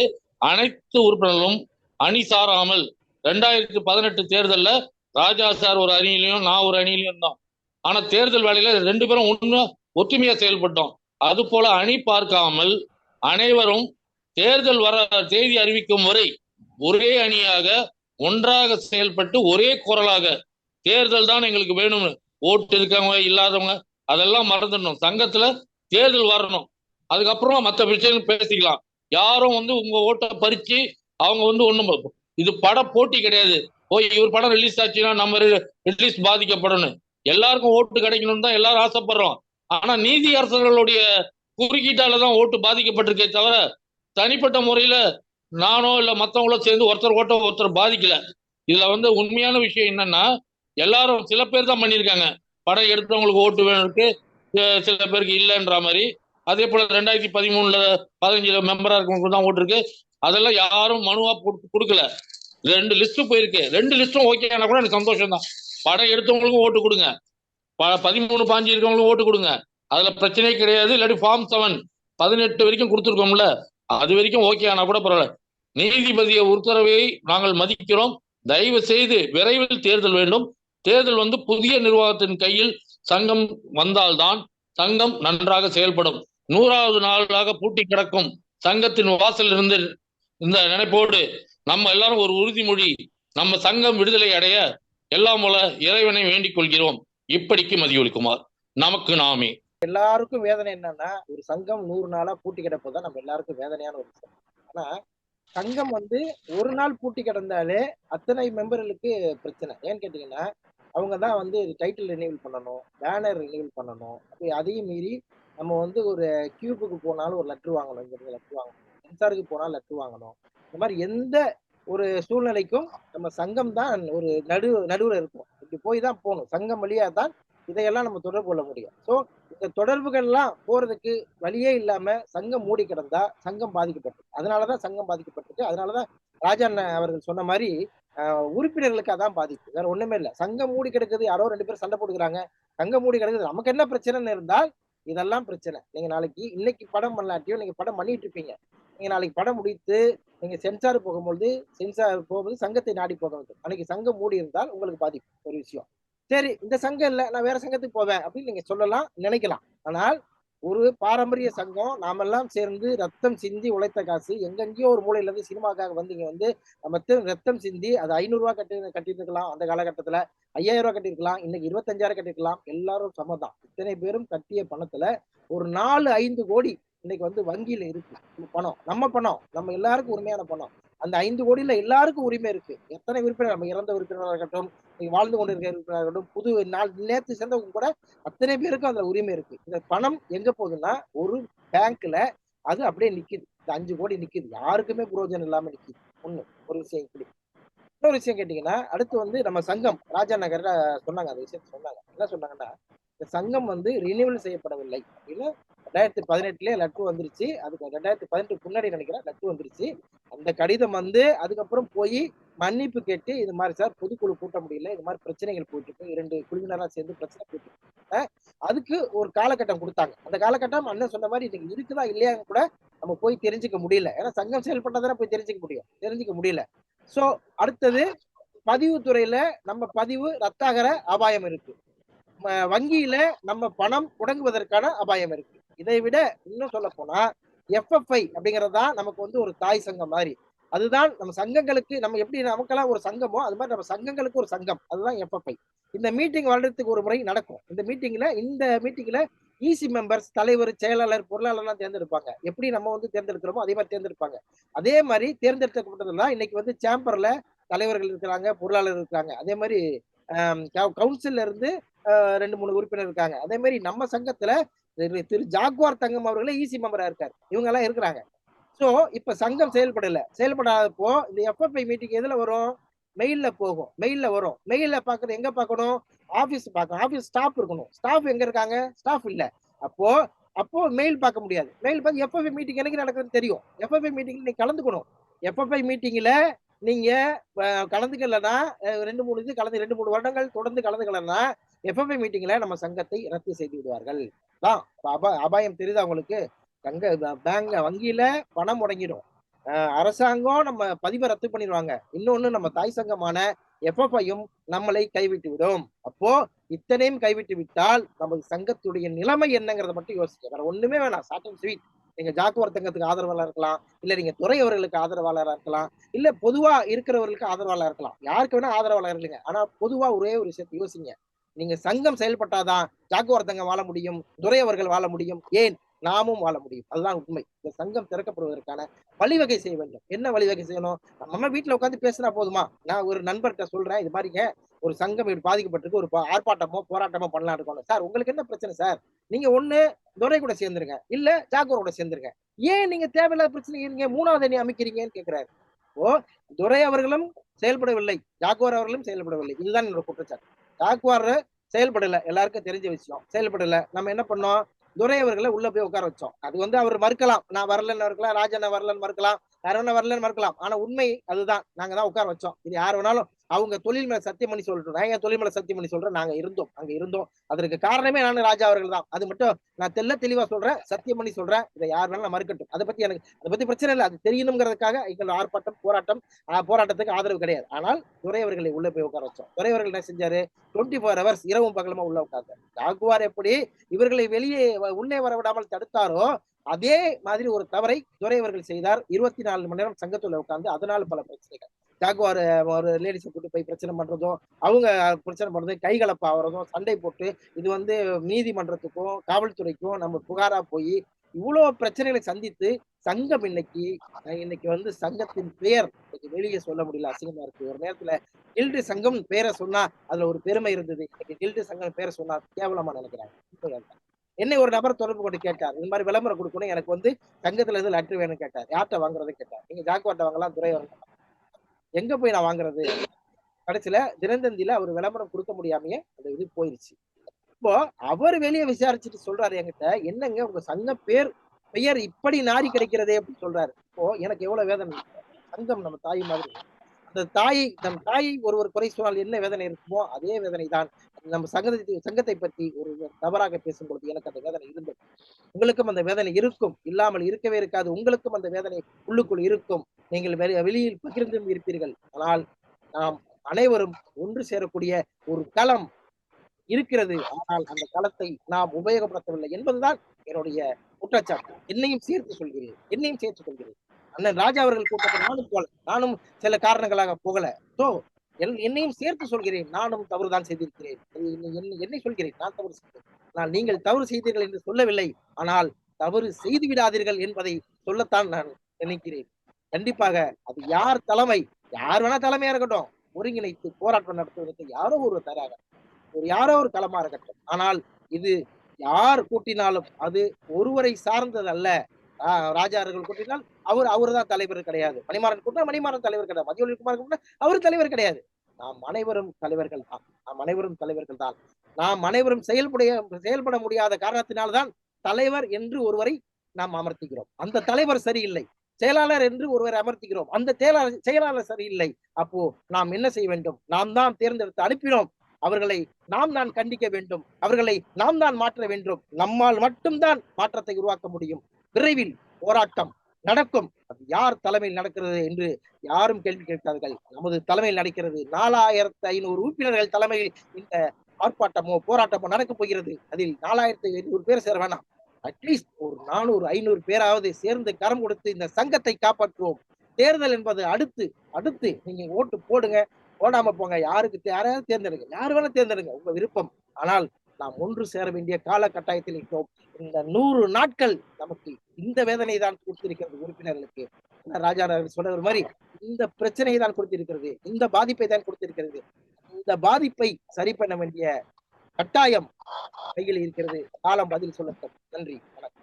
அனைத்து உறுப்பினர்களும் அணி சாராமல் ரெண்டாயிரத்தி பதினெட்டு தேர்தலில் ராஜா சார் ஒரு அணியிலையும் நான் ஒரு அணியிலையும் இருந்தோம் ஆனா தேர்தல் வேலையில ரெண்டு பேரும் ஒன்று ஒற்றுமையா செயல்பட்டோம். அது போல அணி பார்க்காமல் அனைவரும் தேர்தல் வர தேதி அறிவிக்கும் வரை ஒரே அணியாக ஒன்றாக செயல்பட்டு ஒரே குரலாக தேர்தல் தான் எங்களுக்கு வேணும்னு. ஓட்டு இருக்கவங்க இல்லாதவங்க அதெல்லாம் மறந்துடணும். சங்கத்துல தேர்தல் வரணும். அதுக்கப்புறமா மற்ற பிரச்சனைகள் பேசிக்கலாம். யாரும் வந்து உங்க ஓட்டை பறிச்சு அவங்க வந்து ஒண்ணும் இது பட போட்டி கிடையாது. ஓ இவர் படம் ரிலீஸ் ஆச்சுன்னா நம்ம ரிலீஸ் பாதிக்கப்படணும். எல்லாருக்கும் ஓட்டு கிடைக்கணும்னு தான் எல்லாரும் ஆசைப்படுறோம். ஆனா நீதி அரசர்களுடைய குறுக்கீட்டால தான் ஓட்டு பாதிக்கப்பட்டிருக்கே தவிர தனிப்பட்ட முறையில நானோ இல்ல மத்தவங்களோ சேர்ந்து ஒருத்தர் ஓட்ட ஒருத்தர் பாதிக்கல. இதுல வந்து உண்மையான விஷயம் என்னன்னா எல்லாரும் சில பேர் தான் பண்ணியிருக்காங்க. படம் எடுத்தவங்களுக்கு ஓட்டு வேணும் இருக்கு சில பேருக்கு இல்லைன்ற மாதிரி. அதே போல ரெண்டாயிரத்தி பதிமூணுல பதினஞ்சுல மெம்பரா இருக்கவங்களுக்கு தான் ஓட்டு இருக்கு. அதெல்லாம் யாரும் மனுவா கொடுத்து- கொடுக்கல. ரெண்டு லிஸ்ட் போயிருக்கு. ரெண்டு லிஸ்டும் ஓகே ஆனால் கூட எனக்கு சந்தோஷம் தான் படம் எடுத்தவங்களுக்கும் ஓட்டு கொடுங்க. ப- பதிமூணு பாஞ்சு இருக்கவங்களுக்கும் ஓட்டு கொடுங்க. அதுல பிரச்சனையே கிடையாது. இல்லாட்டி ஃபார்ம் செவன் பதினெட்டு வரைக்கும் கொடுத்துருக்கோம்ல. அது வரைக்கும் ஓகே ஆனா கூட பரவாயில்ல. நீதிபதிய உத்தரவை நாங்கள் மதிக்கிறோம். தயவு செய்து விரைவில் தேர்தல் வேண்டும். தேர்தல் வந்து புதிய நிர்வாகத்தின் கையில் சங்கம் வந்தால்தான் சங்கம் நன்றாக செயல்படும். நூறாவது நாளாக பூட்டி கிடக்கும் சங்கத்தின் வாசல் இருந்து இந்த நினைப்போடு நம்ம எல்லாரும் ஒரு உறுதிமொழி நம்ம சங்கம் விடுதலை அடைய எல்லாம் போல இறைவனை வேண்டிக் கொள்கிறோம். இப்படிக்கு மதியொலிக்குமார். நமக்கு நாமே.
எல்லாருக்கும் வேதனை என்னன்னா ஒரு சங்கம் நூறு நாளா பூட்டி கிடப்பதுதான் நம்ம எல்லாருக்கும் வேதனையான ஒரு விஷயம். ஆனா சங்கம் வந்து ஒரு நாள் பூட்டி கிடந்தாலே அத்தனை மெம்பர்களுக்கு பிரச்சனை. ஏன்னு கேட்டீங்கன்னா அவங்க தான் வந்து டைட்டில் ரினியூவல் பண்ணணும் பேனர் ரினியூவல் பண்ணணும். அப்படி அதையும் மீறி நம்ம வந்து ஒரு கியூபுக்கு போனாலும் ஒரு லெட்ரு வாங்கணும் இங்கிருந்து லெட்ரு வாங்கணும். சென்சாருக்கு போனா லெட்ரு வாங்கணும். இந்த மாதிரி எந்த ஒரு சூழ்நிலைக்கும் நம்ம சங்கம் தான் ஒரு நடு நடுவில் இருக்கும். இப்படி போய் தான் போகணும். சங்கம் வழியா தான் இதையெல்லாம் நம்ம தொடர்பு கொள்ள முடியும். ஸோ இந்த தொடர்புகள்லாம் போறதுக்கு வழியே இல்லாம சங்கம் மூடி கிடந்தா சங்கம் பாதிக்கப்பட்டது அதனாலதான் சங்கம் பாதிக்கப்பட்டது அதனாலதான் ராஜா அண்ணன் அவர்கள் சொன்ன மாதிரி ஆஹ், உறுப்பினர்களுக்கு அதான் பாதிப்பு. வேற ஒண்ணுமே இல்ல. சங்கம் மூடி கிடக்குது யாரோ ரெண்டு பேரும் சண்டை போட்டுக்கிறாங்க. சங்கம் மூடி கிடக்குது. நமக்கு என்ன பிரச்சனைன்னு இருந்தால் இதெல்லாம் பிரச்சனை. நீங்க நாளைக்கு இன்னைக்கு படம் பண்ணலாட்டியும் நீங்க படம் பண்ணிட்டு இருப்பீங்க. நீங்க நாளைக்கு படம் முடித்து நீங்க சென்சார் போகும்பொழுது சென்சார் போகும்போது சங்கத்தை நாடி போக வேண்டும். அன்னைக்கு சங்கம் மூடி இருந்தால் உங்களுக்கு பாதிப்பு ஒரு விஷயம். சரி இந்த சங்கம் இல்லை நான் வேற சங்கத்துக்கு போவேன் அப்படின்னு நீங்க சொல்லலாம் நினைக்கலாம். ஆனால் ஒரு பாரம்பரிய சங்கம் நாமெல்லாம் சேர்ந்து ரத்தம் சிந்தி உழைத்த காசு எங்கெங்கேயோ ஒரு மூலையில இருந்து சினிமாக்காக வந்து இங்க வந்து நம்ம ரத்தம் சிந்தி அது ஐநூறுரூவா கட்டி கட்டிட்டு இருக்கலாம் அந்த காலகட்டத்தில். ஐயாயிரம் ரூபா கட்டிருக்கலாம் இன்னைக்கு இருபத்தஞ்சாயிரம் கட்டியிருக்கலாம் எல்லாரும் சமதான் இத்தனை பேரும் கட்டிய பணத்துல ஒரு நாலு ஐந்து கோடி இன்னைக்கு வந்து வங்கியில இருக்கு. பணம். நம்ம பணம். நம்ம எல்லாருக்கும் உரிமையான பணம். அந்த ஐந்து கோடியில எல்லாருக்கும் உரிமை இருக்கு. எத்தனை உறுப்பினர்? நம்ம இறந்த உறுப்பினராக இருக்கட்டும் வாழ்ந்து கொண்டு இருக்கிற உறுப்பினராக இருக்கட்டும் புது நாள் நேற்று சேர்ந்தவங்க கூட அத்தனை பேருக்கும் அதுல உரிமை இருக்கு. இந்த பணம் எங்க போகுதுன்னா ஒரு பேங்க்ல அது அப்படியே நிக்குது. இந்த அஞ்சு கோடி நிக்குது. யாருக்குமே புரோஜனம் இல்லாம நிக்குது. ஒண்ணு ஒரு விஷயம் இப்படி. இன்னொரு விஷயம் கேட்டீங்கன்னா அடுத்து வந்து நம்ம சங்கம். ராஜா நகர்ல சொன்னாங்க அந்த விஷயத்த சொன்னாங்க. என்ன சொன்னாங்கன்னா இந்த சங்கம் வந்து ரினியூவல் செய்யப்படவில்லை. அப்படின்னு ரெண்டாயிரத்தி பதினெட்டுலயே லட்டு வந்துருச்சு. அதுக்கு ரெண்டாயிரத்தி பதினெட்டு முன்னாடி நினைக்கிறேன் லட்டு வந்துருச்சு. அந்த கடிதம் வந்து அதுக்கப்புறம் போய் மன்னிப்பு கேட்டு இது மாதிரி சார் பொதுக்குழு கூட்ட முடியல இது மாதிரி பிரச்சனைகள் போயிட்டு இருக்கு இரண்டு குழுவினரா சேர்ந்து பிரச்சனை போயிட்டு இருக்கு அதுக்கு ஒரு காலகட்டம் கொடுத்தாங்க. அந்த காலகட்டம் அண்ணன் சொன்ன மாதிரி இன்னைக்கு இருக்குதா இல்லையான்னு கூட நம்ம போய் தெரிஞ்சுக்க முடியல. ஏன்னா சங்கம் செயல்பட்டதான போய் தெரிஞ்சுக்க முடியும். தெரிஞ்சுக்க முடியல. சோ அடுத்தது பதிவுத்துறையில நம்ம பதிவு ரத்தாகிற அபாயம் இருக்கு. வங்கியில நம்ம பணம் முடங்குவதற்கான அபாயம் இருக்கு. இதை விட இன்னும் சொல்ல போனா எஃப்எஃப்ஐ அப்படிங்கிறது தான் நமக்கு வந்து ஒரு தாய் சங்கம் மாதிரி. அதுதான் நம்ம சங்கங்களுக்கு நம்ம எப்படி நமக்கெல்லாம் ஒரு சங்கமோ அது மாதிரி நம்ம சங்கங்களுக்கு ஒரு சங்கம். அதுதான் எஃப்எஃப்ஐ இந்த மீட்டிங் வருடத்துக்கு ஒரு முறை நடக்கும். இந்த மீட்டிங்ல இந்த மீட்டிங்ல இசி மெம்பர்ஸ் தலைவர் செயலாளர் பொருளாளர்லாம் தேர்ந்தெடுப்பாங்க. எப்படி நம்ம வந்து தேர்ந்தெடுக்கிறோமோ அதே மாதிரி தேர்ந்தெடுப்பாங்க. அதே மாதிரி தேர்ந்தெடுக்கப்பட்டதெல்லாம் இன்னைக்கு வந்து சேம்பர்ல தலைவர்கள் இருக்கிறாங்க பொருளாளர் இருக்காங்க அதே மாதிரி கவுன்சில்ல இருந்து ஆஹ், ரெண்டு மூணு உறுப்பினர் இருக்காங்க. அதே மாதிரி நம்ம சங்கத்துல திரு- திரு ஜாக்வார் தங்கம் அவர்களே ஈசி மெம்பரா இருக்காரு. இவங்க எல்லாம் இருக்கிறாங்க. ஸோ இப்ப சங்கம் செயல்படல. செயல்படாதப்போ இந்த எஃப்எஃப்ஐ மீட்டிங் எதுல வரும்? மெயில்ல போகும். மெயில்ல வரும். மெயில்ல பாக்குறது எங்க பார்க்கணும் ஆபீஸ் பார்க்கணும் ஆபீஸ் ஸ்டாஃப் இருக்கணும். ஸ்டாஃப் எங்க இருக்காங்க? ஸ்டாஃப் இல்ல. அப்போ அப்போ மெயில் பார்க்க முடியாது. மெயில் பார்த்து எஃப்எஃப்ஐ மீட்டிங் எனக்கு நடக்குதுன்னு தெரியும். எஃப்எஃப்ஐ மீட்டிங்ல நீ கலந்துக்கணும். எஃப்எஃப்ஐ மீட்டிங்ல நீங்க கலந்துக்கலன்னா ரெண்டு மூணு இது கலந்து ரெண்டு மூணு வருடங்கள் தொடர்ந்து கலந்துக்கலன்னா எஃப்எஃப்ஐ மீட்டிங்ல நம்ம சங்கத்தை ரத்து செய்து விடுவார்கள். தான் அபாயம் தெரியுது அவங்களுக்கு சங்க பேங்க் வங்கியில பணம் முடங்கிடும். அரசாங்கம் நம்ம பதிவை ரத்து பண்ணிடுவாங்க. இன்னொன்னு நம்ம தாய் சங்கமான எஃப்எஃப்ஐயும் நம்மளை கைவிட்டு விடும். அப்போ இத்தனையும் கைவிட்டு விட்டால் நமது சங்கத்துடைய நிலைமை என்னங்கிறத மட்டும் யோசிக்க வேற ஒண்ணுமே வேணாம். ஷார்ட் அண்ட் ஸ்வீட் நீங்க ஜாக்குவர் தங்கத்துக்கு ஆதரவாளர் இருக்கலாம். இல்ல நீங்க துறையவர்களுக்கு ஆதரவாளராக ஆதரவாளரா இருக்கலாம். இல்ல பொதுவா இருக்கிறவர்களுக்கு ஆதரவாளர் இருக்கலாம். யாருக்கு வேணா ஆதரவாளர் இல்லைங்க. ஆனா பொதுவா ஒரே ஒரு விஷயத்தை யோசிங்க. நீங்க சங்கம் செயல்பட்டாதான் ஜாக்குவர் வாழ முடியும் துறையவர்கள் வாழ முடியும். ஏன்? நாமும் வாழ முடியும். அதுதான் உண்மை. இந்த சங்கம் திறக்கப்படுவதற்கான வழிவகை செய்ய வேண்டும். என்ன வழிவகை செய்யணும்? நம்ம வீட்டுல உட்காந்து பேசினா போதுமா? நான் ஒரு நண்பர்கிட்ட சொல்றேன் இது மாதிரிங்க ஒரு சங்கம் இப்படி பாதிக்கப்பட்டிருக்கு ஒரு ஆர்ப்பாட்டமோ போராட்டமோ பண்ணலாம் இருக்கணும். சார் உங்களுக்கு என்ன பிரச்சனை சார்? நீங்க ஒண்ணு துரை கூட சேர்ந்துருங்க. இல்ல ஜாக்குவர் கூட சேர்ந்துருங்க. ஏன் நீங்க தேவையில்லாத பிரச்சனை இருங்க மூணாவது அணி அமைக்கிறீங்கன்னு கேக்குறாரு. ஓ துரை அவர்களும் செயல்படவில்லை ஜாக்குவார் அவர்களும் செயல்படவில்லை. இதுதான் என்னோட குற்றச்சாட்டு. ஜாக்குவார் செயல்படல. எல்லாருக்கும் தெரிஞ்ச விஷயம். செயல்படல. நம்ம என்ன பண்ணோம்? துரை அவர்களை உள்ள போய் உட்கார வச்சோம். அது வந்து அவர் மறுக்கலாம். நான் வரலன்னு மறுக்கலாம். ராஜண்ணா வரலன்னு மறுக்கலாம். யார் வேணா வரலன்னு மறுக்கலாம். ஆனா உண்மை அதுதான். நாங்க தான் உட்கார வச்சோம். இது யார் வேணாலும் அவங்க தொழில் மேல சத்தியம் பண்ணி நான் என் தொழில் மேல சத்தியம் பண்ணி சொல்றேன் நாங்க இருந்தோம். அங்க இருந்தோம். அதற்கு காரணமே நான் ராஜா அவர்கள் தான். அது மட்டும் நான் தெல்ல தெளிவா சொல்றேன் சத்தியம் பண்ணி சொல்றேன். இதை யார் வேணாலும் மறுக்கட்டும். அதை பத்தி எனக்கு அதை பத்தி பிரச்சனை இல்லை. அது தெரியணுங்கிறதுக்காக எங்கள் ஆர்ப்பாட்டம் போராட்டம் ஆஹ் போராட்டத்துக்கு ஆதரவு கிடையாது. ஆனால் துறையவர்களை உள்ள போய் உட்கார வச்சோம். துறையவர்கள் என்ன செஞ்சாரு? டுவெண்ட்டி ஃபோர் ஹவர்ஸ் இரவும் பகலமா உள்ள உட்கார்ந்தார். ஜாகுவார் எப்படி இவர்களை வெளியே உள்ளே வரவிடாமல் தடுத்தாரோ அதே மாதிரி ஒரு தவறை துறையவர்கள் செய்தார். இருபத்தி நாலு மணி நேரம் சங்கத்துல உட்கார்ந்து அதனால பல பிரச்சனைகள். ஜாகுவார் ஒரு லேடிஸை கூட்டு போய் பிரச்சனை பண்றதும் அவங்க பிரச்சனை பண்றதும் கைகலப்பு ஆகிறதும் சண்டை போட்டு இது வந்து நீதிமன்றத்துக்கும் காவல்துறைக்கும் நம்ம புகாரா போய் இவ்வளவு பிரச்சனைகளை சந்தித்து சங்கம் இன்னைக்கு இன்னைக்கு வந்து சங்கத்தின் பெயர் இன்னைக்கு வெளியே சொல்ல முடியல அசிங்கமா இருக்கு. ஒரு நேரத்துல கில்டு சங்கம் பேரை சொன்னா அதுல ஒரு பெருமை இருந்தது. இன்னைக்கு கில்டு சங்கம் பேரை சொன்னா கேவலமா நினைக்கிறாங்க. என்னை ஒரு நபர் தொடர்பு கொண்டு கேட்டார் இந்த மாதிரி விளம்பரம் கொடுக்கணும் எனக்கு வந்து சங்கத்துல இருந்து லெட்டர் வேணும்னு கேட்டார். யார்கிட்ட வாங்குறதுன்னு கேட்டார். நீங்க ஜாக்குவாட்ட வாங்கலாம் துறை வரலாம் எங்க போய் நான் வாங்குறது? கடைசியில தினந்தந்தியில அவர் விளம்பரம் கொடுக்க முடியாமையே அந்த இது போயிருச்சு. இப்போ அவர் வெளியே விசாரிச்சுட்டு சொல்றாரு என்கிட்ட என்னங்க உங்க சங்க பேர் பெயர் இப்படி நாரி கிடைக்கிறதே அப்படின்னு சொல்றாரு. இப்போ எனக்கு எவ்வளவு வேதனை. சங்கம் நம்ம தாய் மாதிரி. அந்த தாயை நம் தாயை ஒருவர் குறை சொன்னால் என்ன வேதனை இருக்குமோ அதே வேதனை தான் நம்ம சங்கத்தை சங்கத்தை பற்றி ஒரு தவறாக பேசும்பொழுது எனக்கு அந்த வேதனை இருந்தது. உங்களுக்கும் அந்த வேதனை இருக்கும். இல்லாமல் இருக்கவே இருக்காது. உங்களுக்கும் அந்த வேதனை உள்ளுக்குள் இருக்கும். நீங்கள் வெளி- வெளியில் பகிர்ந்தும் இருப்பீர்கள். ஆனால் நாம் அனைவரும் ஒன்று சேரக்கூடிய ஒரு களம் இருக்கிறது. ஆனால் அந்த களத்தை நாம் உபயோகப்படுத்தவில்லை என்பதுதான் என்னுடைய குற்றச்சாட்டு. என்னையும் சேர்த்து சொல்கிறேன் என்னையும் சேர்த்து கொள்கிறேன். அண்ணன் ராஜா அவர்கள் கூட்டத்தில் நானும் போல நானும் சில காரணங்களாக போகல. ஸோ என்னையும் சேர்த்து சொல்கிறேன் நானும் தவறுதான் செய்திருக்கிறேன். என்னை- என்னை- சொல்கிறேன் நான் தவறு செய்தேன். ஆனால் நீங்கள் தவறு செய்தீர்கள் என்று சொல்லவில்லை ஆனால் தவறு செய்து விடாதீர்கள் என்பதை சொல்லத்தான் நான் நினைக்கிறேன். கண்டிப்பாக அது யார் தலைமை யார் வேணா தலைமையா இருக்கட்டும் ஒருங்கிணைத்து போராட்டம் நடத்துவதற்கு யாரோ ஒரு தராக ஒரு யாரோ ஒரு களமா இருக்கட்டும். ஆனால் இது யார் கூட்டினாலும் அது ஒருவரை சார்ந்தது அல்ல ராஜா அவர்கள் கூட்டினால் அவர் அவர் தான் தலைவர் கிடையாது. மணிமாறன் கூட்டினா மணிமாறன் தலைவர் கிடையாது. மதியொலி குமார் கூட்டினா அவர் தலைவர் கிடையாது. நாம் அனைவரும் தலைவர்கள் தான். நாம் அனைவரும் தலைவர்கள் தான். நாம் அனைவரும் செயல்படைய செயல்பட முடியாத காரணத்தினால்தான் தலைவர் என்று ஒருவரை நாம் அமர்த்துகிறோம் அந்த தலைவர் சரியில்லை. செயலாளர் என்று ஒருவரை அமர்த்துகிறோம் அந்த செயலாளர் செயலாளர் சரியில்லை. அப்போ நாம் என்ன செய்ய வேண்டும்? நாம் தான் தேர்ந்தெடுத்து அனுப்பினோம். அவர்களை நாம் தான் கண்டிக்க வேண்டும். அவர்களை நாம் தான் மாற்ற வேண்டும். நம்மால் மட்டும்தான் மாற்றத்தை உருவாக்க முடியும். விரைவில் போராட்டம் நடக்கும். அது யார் தலைமையில் நடக்கிறது என்று யாரும் கேள்வி கேட்டார்கள் நமது தலைமையில் நடக்கிறது நாலாயிரத்து ஐநூறு உறுப்பினர்கள் தலைமையில் இந்த ஆர்ப்பாட்டமோ போராட்டமோ நடக்கப் போகிறது. அதில் நாலாயிரத்தி ஐநூறு பேர் சேர வேணாம். அட்லீஸ்ட் ஒரு நானூறு ஐநூறு பேராவது சேர்ந்து கரம் கொடுத்து இந்த சங்கத்தை காப்பாற்றுவோம். தேர்தல் என்பது அடுத்து அடுத்து நீங்க ஓட்டு போடுங்க. போடாம போங்க. யாருக்கு தே- யாரையாவது தேர்ந்தெடுங்க. யார் வேணா தேர்ந்தெடுங்க. உங்க விருப்பம். ஆனால் நாம் ஒன்று சேர வேண்டிய கால கட்டாயத்தில் இருக்கிறோம் இந்த நூறு நாட்கள் நமக்கு இந்த வேதனை தான் கொடுத்திருக்கிறது உறுப்பினர்களுக்கு. ராஜா அவர்கள் சொன்னது மாதிரி இந்த பிரச்சனையை தான் கொடுத்திருக்கிறது இந்த பாதிப்பை தான் கொடுத்திருக்கிறது. இந்த பாதிப்பை சரி பண்ண வேண்டிய கட்டாயம் கையில் இருக்கிறது. காலம் பதில் சொல்லட்டும். நன்றி. வணக்கம்.